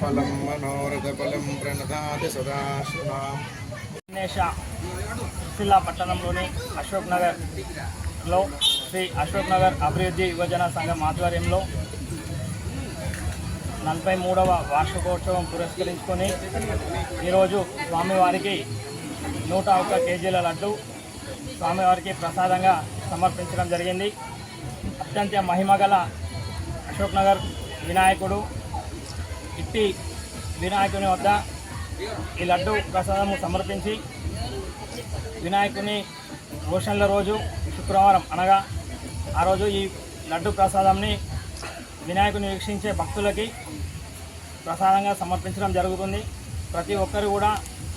ఫలం మనోరథ ఫలం ప్రణతాది సదాశివాం. సిరిసిల్ల పట్టణంలోని అశోక్ నగర్లో శ్రీ అశోక్ నగర్ అభివృద్ధి యువజన సంఘం ఆధ్వర్యంలో నలభై మూడవ వార్షికోత్సవం పురస్కరించుకొని ఈరోజు స్వామివారికి నూట ఒక్క కేజీల లడ్డు స్వామివారికి ప్రసాదంగా సమర్పించడం జరిగింది. అత్యంత మహిమగల అశోక్ నగర్ వినాయకుడు ఇట్టి వినాయకుని వద్ద ఈ లడ్డు ప్రసాదము సమర్పించి వినాయకుని రోషన్ల రోజు శుక్రవారం అనగా ఆ రోజు ఈ లడ్డు ప్రసాదంని వినాయకుని వీక్షించే భక్తులకి ప్రసాదంగా సమర్పించడం జరుగుతుంది. ప్రతి ఒక్కరు కూడా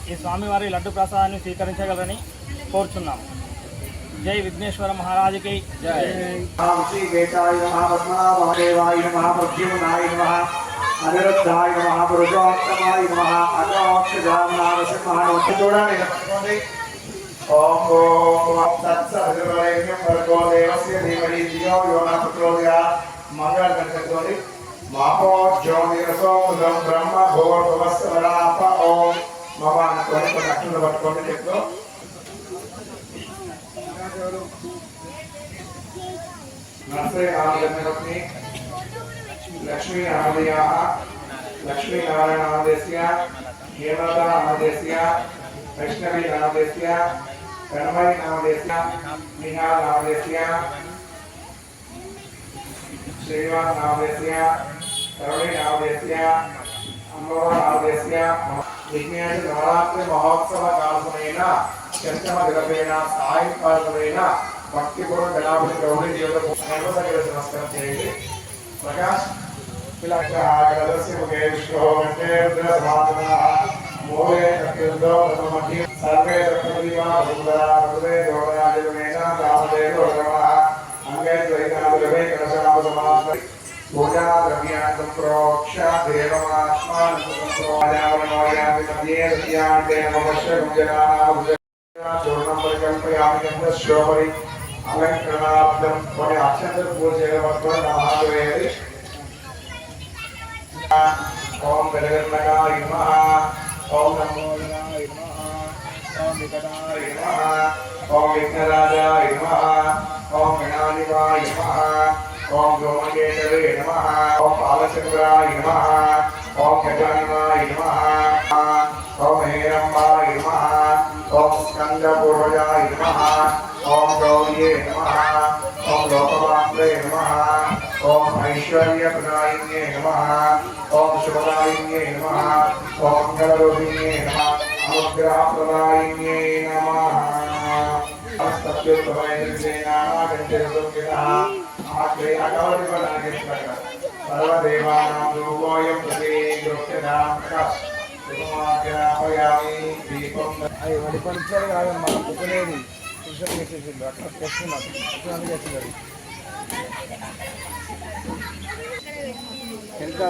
ఈ స్వామివారి లడ్డు ప్రసాదాన్ని స్వీకరించగలరని కోరుచున్నాము జై విఘ్నేశ్వర మహారాజుకి జై. శ్రీ కేశాయ నమః. పద్మనాభదేవాయ నమః. అనిరుద్ధాయ చూడండి కట్టుకోండి ఓం ఓం తత్సవితుర్వరేణ్యం భర్గో దేవస్య ధీమహి ధియో యో న ప్రచోదయాత్ మంగళ కట్టుకోండి మాపో జ్యోతిరసోముదం బ్రహ్మ భూర్భువస్వరాప ఓం మమ అనుకోండి కొన్ని అక్షరాలు పట్టుకోండి చెప్తూ నర్సరీ నామధన్యపత్ని లక్ష్మీ నామధేయాः లక్ష్మీ నారాయణామదేశ్య హేమలతా నామదేశ్య వైష్ణవి నామదేశ్య కణమయి నామదేశ్య నిహాల్ నామదేశ్య శ్రీనివాస్ నామదేశ్య కరుణి నామదేశ్య అమ్మవ నామదేశ్య విజ్ఞాన నవరాత్రి మహోత్సవ కాలసమైన చంచమ దిగపైన సాయంకాలమైన భక్తిపూర్వ గణాపతి గౌరీ దేవత దగ్గర నమస్కారం చేయండి ప్రకాష్ పిలక్షాగరస్య ముఖే విష్ణో కంటే రుద్రసమానః మూలే కపిర్దో ప్రథమధ్య సర్వే రత్నదీపా సుందరా హృదయ జోడరాజుమేన రామదేవ రమణ అంగే ద్వైతాదులవే కలశామ సమాస పూజా ద్రవ్యార్థం ప్రోక్ష దేవమాత్మానం ప్రోయావనోయామి మధ్యే రత్యాంతే నమశ్య గుజరానామ చూర్ణం పరికల్పయామి గంధ ॐ विकटाय नमः ॐ विघ्नराजाय नमः ॐ मृणालिवाय नमः ॐ गोमकेतवे नमः ॐ बालचन्द्राय नमः ॐ गजाननाय नमः ॐ हेरम्बाय नमः ॐ स्कन्दपूर्वजाय नमः ॐ गौर्ये नमः ॐ लोकपात्रे नमः ॐ ऐश्वर्यप्रदायिन्ये शुभदायिन्ये नमः ॐ मङ्गलरूपिण्ये नमः అనుగ్రహప్రదాయిన్యే నమః సర్వదేవానాం రూపోయం ప్రతి దృష్టినాం ప్రకాశ్ అవి వడి పరీక్షలు కాదు మనం పుట్టలేదు పురుషులు చేసేసిండు అట్లా తెస్తున్నాం అట్లా చేస్తున్నారు ఎంత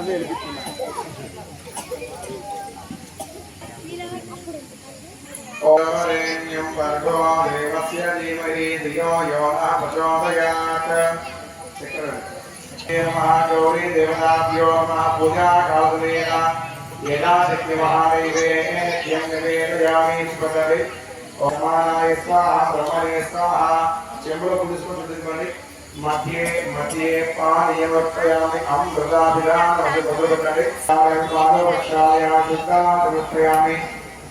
ఓమరేణ్యం భర్గో దేవస్య ధీమహి ధియో యో నః ప్రచోదయాత్ మహాగౌరీ దేవతాభ్యో నమః పూజా కాలదనేన యదా శక్తి మహాదేవే నిత్యం నివేదయామి స్మృతరి ఓమానాయ స్వాహ బ్రహ్మణే స్వాహ చెంబులో పులుసుకొని చూసుకోండి మధ్యే మధ్యే పానీయవర్తయామి అమృతాభిరామ మొదలుపెట్టండి పాదవక్షాయ శుద్ధామృతయామి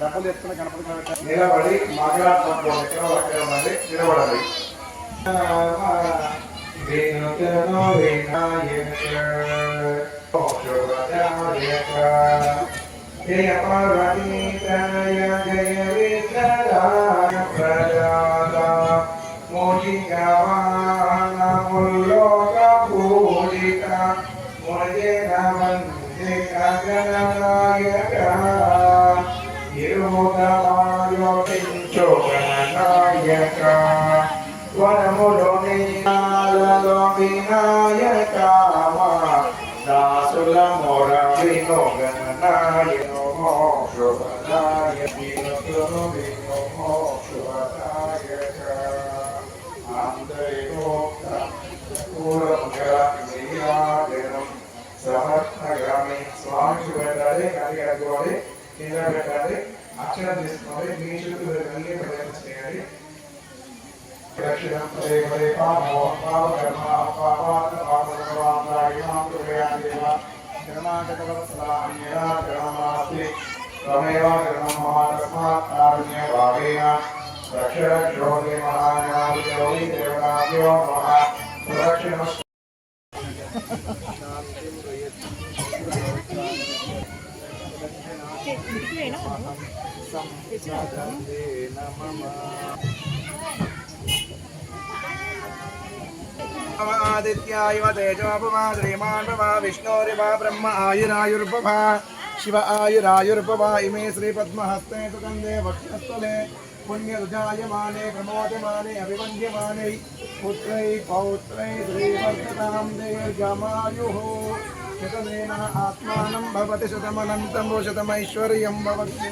డబ్బులు తెచ్చుకున్న గణపతి నిలబడి మాట్లాడుతున్నప్పుడు ఎక్కడ ఎక్కడ ఉండాలి నిలబడాలి వినాయక శుభదాయక జయ జయ విఠలాయ గణనాయక ఇరుముఖమాయోగించ శోభనాయక వరములో నీనాలలో వినాయక దాసుల మొర వినోగనాయనో శోభనాయ వినోగను శోభనాయక ఆంధ్రయోగ పూర్వం సమర్థగామి స్వామి పెట్టాలి కానీ కట్టుకోవాలి కింద పెట్టాలి. అక్షరం తీసుకోవాలి మీ చుట్టూ వెళ్ళి ప్రయత్నం చేయాలి. దక్షిణం పదే పదే పాపో పాప కర్మ పాపాత పాపమాం కుర్యాన్ దేవ కర్మాగతవత్సలాన్యా కర్మమాస్తి త్వమేవ కర్మం మమ తస్మాత్ కారుణ్య భావేన దక్షిణ జ్యోతి మహాజ్ఞాని జ్యోతి దేవతాభ్యో నమః. ప్రదక్షిణ आदित्याय तेजोपमा श्रीमान् भवा विष्णोरिवा ब्रह्म आयुरायुर्भवा शिव आयुरायुर्भवा इमे श्रीपद्महस्ते सुगन्धे वक्षस्थले पुण्यरुजायमाने प्रमोदमाने अभिवन्द्यमाने पुत्रै पौत्रै श्रीवर्धतां दीर्घमायुः शतमेन आत्मानं भवति शतमनन्तं शतमैश्वर्यं भवति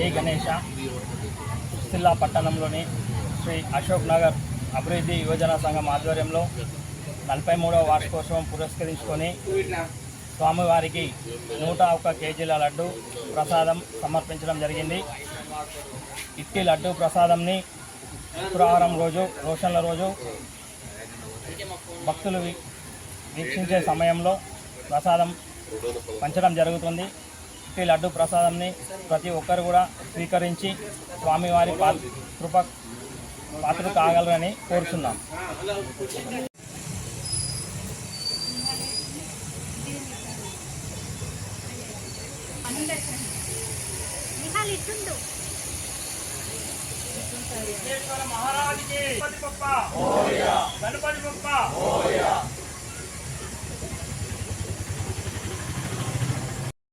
జై గణేష. సిల్లా పట్టణంలోని శ్రీ అశోక్ నగర్ అభివృద్ధి యువజన సంఘం ఆధ్వర్యంలో నలభై మూడవ వార్షికోత్సవం పురస్కరించుకొని స్వామివారికి నూట ఒక్క కేజీల లడ్డు ప్రసాదం సమర్పించడం జరిగింది. ఇట్టి లడ్డు ప్రసాదంని శుక్రవారం రోజు రోషన్ల రోజు భక్తులు వీక్షించే సమయంలో ప్రసాదం పంచడం జరుగుతుంది. ఈ లడ్డు ప్రసాదంని ప్రతి ఒక్కరు కూడా స్వీకరించి స్వామివారి పా కృప పాత్ర కాగలరని కోరుతున్నాం గణపతి గణపతి